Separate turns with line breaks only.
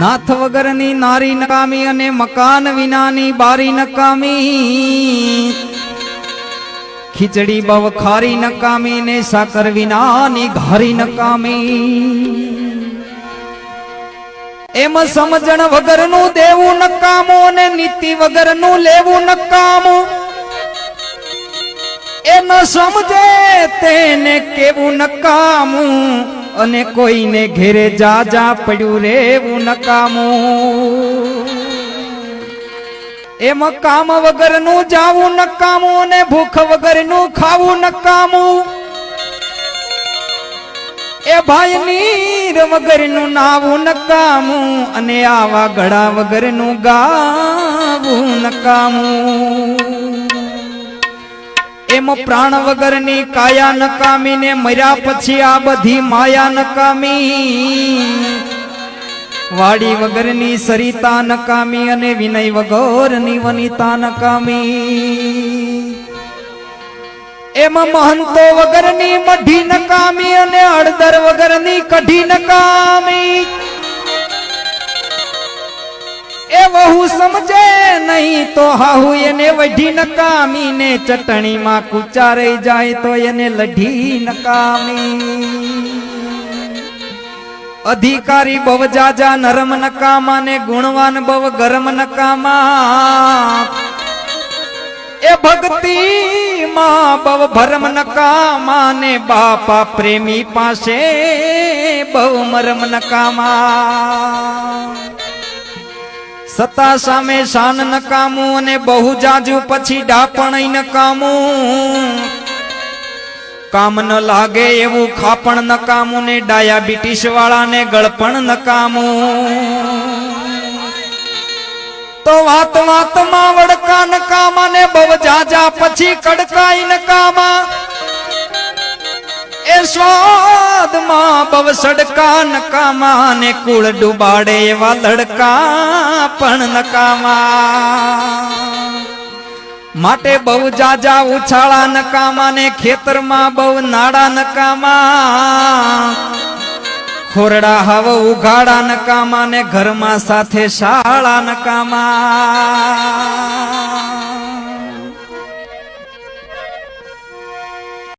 નાથ વગરની નારી નકામી અને મકાન વિનાની બારી નકામી. ખીચડી બવ ખારી નકામી ને સાકર વિનાની ઘારી નકામી. એમ સમજણ વગરનું દેવું નકામું ને નીતિ વગરનું લેવું નકામું. એ ન સમજે તેને કેવું નકામું અને કોઈને ઘેરે જા જા પડ્યું રેવું નકામું. એમાં કામ વગરનું જાવું નકામું અને ભૂખ વગરનું ખાવું નકામું. એ ભાઈ નીર વગરનું નાવું નકામું અને આવા ગળા વગરનું ગાવું નકામું. એમ પ્રાણ વગરની કાયા નકામી ને મર્યા પછી આ બધી માયા નકામી. વાડી વગરની સરિતા નકામી અને વિનય વગરની વનિતા નકામી. એમ મહંતો વગરની મઢી નકામી અને હળદર વગરની કઢી નકામી. એ વહુ સમજે નહીં તો હાહુ એને વઢી નકામી ને ચટણીમાં માં રહી જાય તો એને લઢી નકામી. અધિકારી બવ જાજા, નરમ નકામા ને ગુણવાન બવ ગરમ નકામા. એ ભક્તિ માં બવ ભરમ નકામા ને બાપા પ્રેમી પાસે બહુ મરમ નકામા. સત્તા સામે શાન નકામું અને બહુ જાજુ પછી ડાપણ નકામું. કામ ન લાગે એવું ખાપણ નકામું ને ડાયાબિટીસ વાળાને ગળપણ નકામું. તો વાત વાતમાં વડકા નકામા ને બહુ જાજા પછી કડકાઈ નકામા. સ્વાદમાં બવ સડકા નકામા ને કુળ ડુબાડે એવા લડકા પણ નકામા. માટે બહુ જાજા ઉછાળા નકામા ને ખેતરમાં બહુ નાડા નકામા. ખોરડા હવ ઉઘાડા નકામા ને ઘરમાં સાથે શાળા નકામા.